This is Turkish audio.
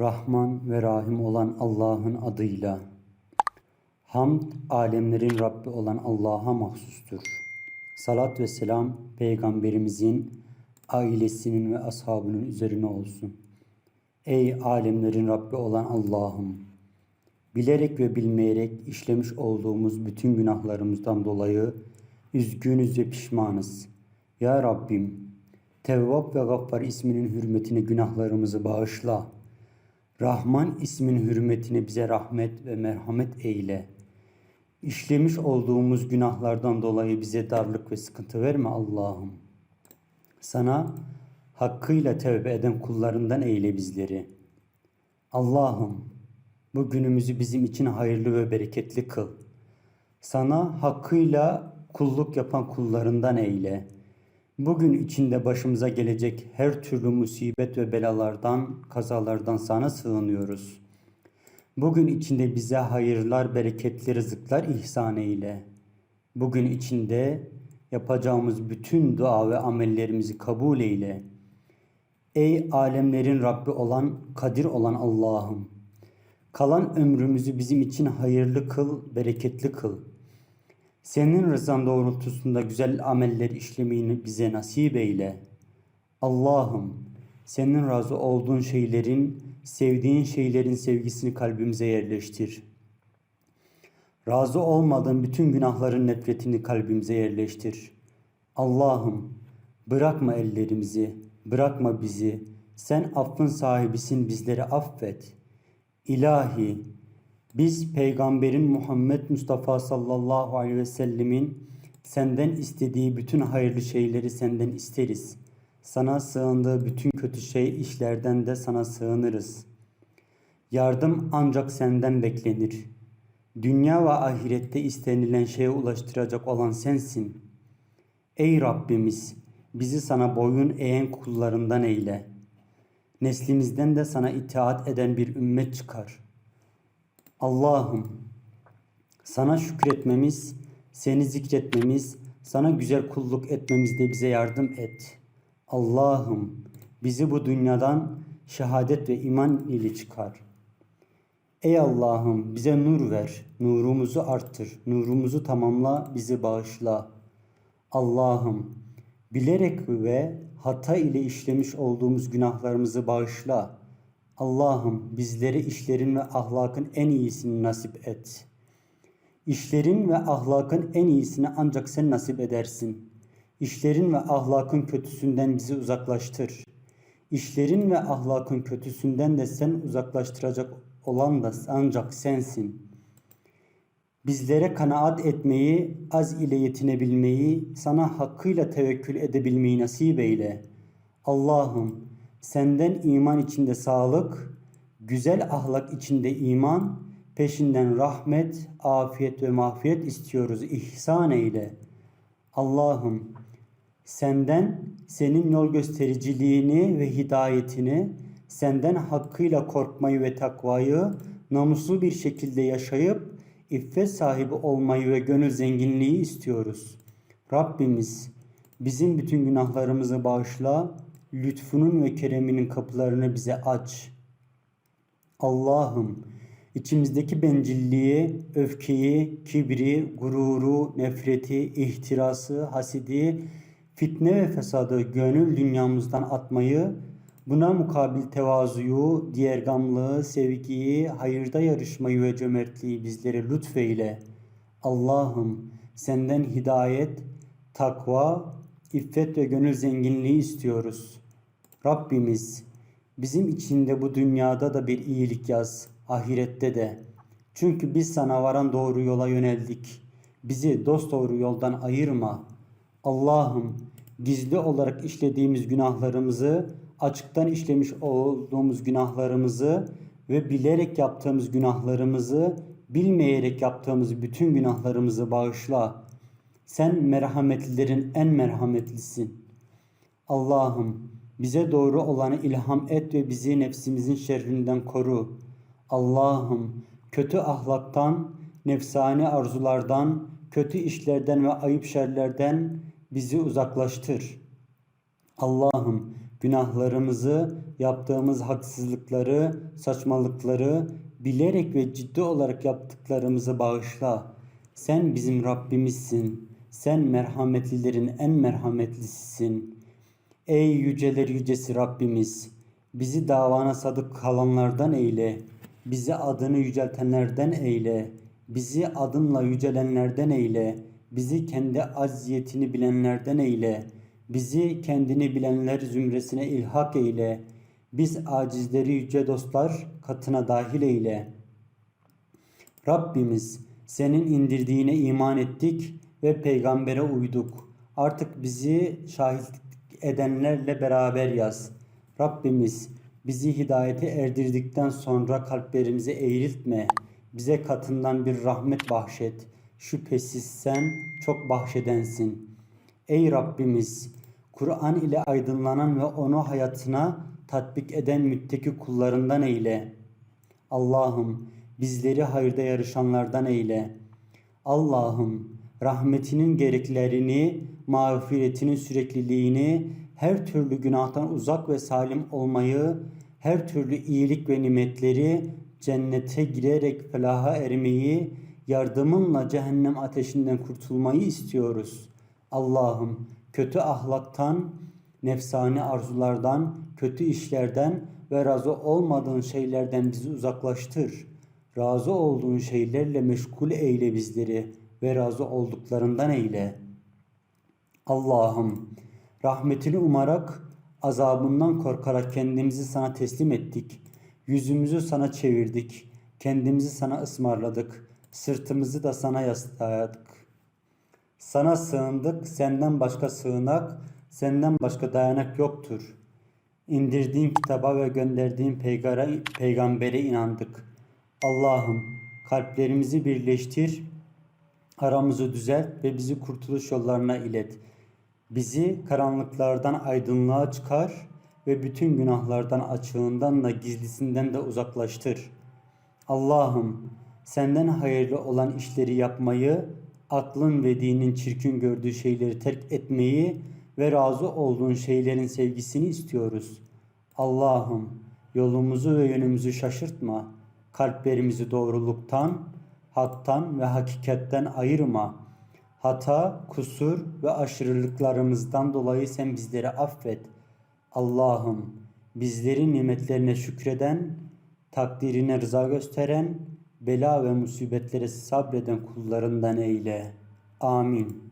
Rahman ve Rahim olan Allah'ın adıyla. Hamd alemlerin Rabbi olan Allah'a mahsustur. Salat ve selam peygamberimizin, ailesinin ve ashabının üzerine olsun. Ey alemlerin Rabbi olan Allah'ım! Bilerek ve bilmeyerek işlemiş olduğumuz bütün günahlarımızdan dolayı üzgünüz ve pişmanız. Ya Rabbim, Tevvab ve Gaffar isminin hürmetine günahlarımızı bağışla. Rahman ismin hürmetine bize rahmet ve merhamet eyle. İşlemiş olduğumuz günahlardan dolayı bize darlık ve sıkıntı verme Allah'ım. Sana hakkıyla tevbe eden kullarından eyle bizleri. Allah'ım bu günümüzü bizim için hayırlı ve bereketli kıl. Sana hakkıyla kulluk yapan kullarından eyle. Bugün içinde başımıza gelecek her türlü musibet ve belalardan, kazalardan sana sığınıyoruz. Bugün içinde bize hayırlar, bereketli rızıklar ihsan eyle. Bugün içinde yapacağımız bütün dua ve amellerimizi kabul eyle. Ey alemlerin Rabbi olan, kadir olan Allah'ım! Kalan ömrümüzü bizim için hayırlı kıl, bereketli kıl. Senin rızan doğrultusunda güzel ameller işlemeyi bize nasip eyle. Allah'ım senin razı olduğun şeylerin, sevdiğin şeylerin sevgisini kalbimize yerleştir. Razı olmadığın bütün günahların nefretini kalbimize yerleştir. Allah'ım bırakma ellerimizi, bırakma bizi. Sen affın sahibisin bizleri affet. İlahi biz peygamberin Muhammed Mustafa sallallahu aleyhi ve sellemin senden istediği bütün hayırlı şeyleri senden isteriz. Sana sığındığı bütün kötü şey işlerden de sana sığınırız. Yardım ancak senden beklenir. Dünya ve ahirette istenilen şeye ulaştıracak olan sensin. Ey Rabbimiz bizi sana boyun eğen kullarından eyle. Neslimizden de sana itaat eden bir ümmet çıkar.'' Allah'ım sana şükretmemiz, seni zikretmemiz, sana güzel kulluk etmemizde bize yardım et. Allah'ım bizi bu dünyadan şehadet ve iman ile çıkar. Ey Allah'ım bize nur ver, nurumuzu arttır, nurumuzu tamamla, bizi bağışla. Allah'ım bilerek ve hata ile işlemiş olduğumuz günahlarımızı bağışla. Allah'ım bizlere işlerin ve ahlakın en iyisini nasip et. İşlerin ve ahlakın en iyisini ancak sen nasip edersin. İşlerin ve ahlakın kötüsünden bizi uzaklaştır. İşlerin ve ahlakın kötüsünden de sen uzaklaştıracak olan da ancak sensin. Bizlere kanaat etmeyi, az ile yetinebilmeyi, sana hakkıyla tevekkül edebilmeyi nasip eyle. Allah'ım Senden iman içinde sağlık, güzel ahlak içinde iman, peşinden rahmet, afiyet ve mağfiret istiyoruz. İhsan eyle. Allah'ım senden senin yol göstericiliğini ve hidayetini, senden hakkıyla korkmayı ve takvayı namuslu bir şekilde yaşayıp iffet sahibi olmayı ve gönül zenginliği istiyoruz. Rabbimiz bizim bütün günahlarımızı bağışla, lütfunun ve kereminin kapılarını bize aç. Allah'ım içimizdeki bencilliği, öfkeyi, kibri, gururu, nefreti, ihtirası, hasidi, fitne ve fesadı gönül dünyamızdan atmayı, buna mukabil tevazuyu, diğergamlığı, sevgiyi, hayırda yarışmayı ve cömertliği bizlere lütfeyle. Allah'ım senden hidayet, takva, iffet ve gönül zenginliği istiyoruz. Rabbimiz bizim için de bu dünyada da bir iyilik yaz, ahirette de. Çünkü biz sana varan doğru yola yöneldik. Bizi dost doğru yoldan ayırma. Allah'ım gizli olarak işlediğimiz günahlarımızı, açıktan işlemiş olduğumuz günahlarımızı ve bilerek yaptığımız günahlarımızı, bilmeyerek yaptığımız bütün günahlarımızı bağışla. Sen merhametlilerin en merhametlisin. Allah'ım bize doğru olanı ilham et ve bizi nefsimizin şerrinden koru. Allah'ım kötü ahlaktan, nefsani arzulardan, kötü işlerden ve ayıp şerlerden bizi uzaklaştır. Allah'ım Günahlarımızı, yaptığımız haksızlıkları, saçmalıkları, bilerek ve ciddi olarak yaptıklarımızı bağışla. Sen bizim Rabbimizsin. Sen merhametlilerin en merhametlisisin. Ey yüceler yücesi Rabbimiz, bizi davana sadık kalanlardan eyle. Bizi adını yüceltenlerden eyle. Bizi adınla yücelenlerden eyle. Bizi kendi acziyetini bilenlerden eyle. Bizi kendini bilenler zümresine ilhak eyle. Biz acizleri yüce dostlar katına dahil eyle. Rabbimiz senin indirdiğine iman ettik ve peygambere uyduk. Artık bizi şahitlik edenlerle beraber yaz. Rabbimiz bizi hidayete erdirdikten sonra kalplerimizi eğriltme. Bize katından bir rahmet bahşet. Şüphesiz sen çok bahşedensin. Ey Rabbimiz Kur'an ile aydınlanan ve onu hayatına tatbik eden mütteki kullarından eyle. Allah'ım bizleri hayırda yarışanlardan eyle. Allah'ım rahmetinin gereklerini, mağfiretinin sürekliliğini, her türlü günahtan uzak ve salim olmayı, her türlü iyilik ve nimetleri, cennete girerek felaha ermeyi, yardımınla cehennem ateşinden kurtulmayı istiyoruz. Allah'ım kötü ahlaktan, nefsani arzulardan, kötü işlerden ve razı olmadığın şeylerden bizi uzaklaştır. Razı olduğun şeylerle meşgul eyle bizleri ve razı olduklarından eyle. Allah'ım rahmetini umarak, azabından korkarak kendimizi sana teslim ettik. Yüzümüzü sana çevirdik. Kendimizi sana ısmarladık. Sırtımızı da sana yasladık. Sana sığındık, senden başka sığınak, senden başka dayanak yoktur. İndirdiğin kitaba ve gönderdiğin peygambere, peygambere inandık. Allah'ım kalplerimizi birleştir, aramızı düzelt ve bizi kurtuluş yollarına ilet. Bizi karanlıklardan aydınlığa çıkar ve bütün günahlardan açığından da gizlisinden de uzaklaştır. Allah'ım senden hayırlı olan işleri yapmayı, aklın ve dinin çirkin gördüğü şeyleri terk etmeyi ve razı olduğun şeylerin sevgisini istiyoruz. Allah'ım yolumuzu ve yönümüzü şaşırtma. Kalplerimizi doğruluktan, haktan ve hakikatten ayırma. Hata, kusur ve aşırılıklarımızdan dolayı sen bizleri affet. Allah'ım bizleri nimetlerine şükreden, takdirine rıza gösteren, bela ve musibetlere sabreden kullarından eyle. Amin.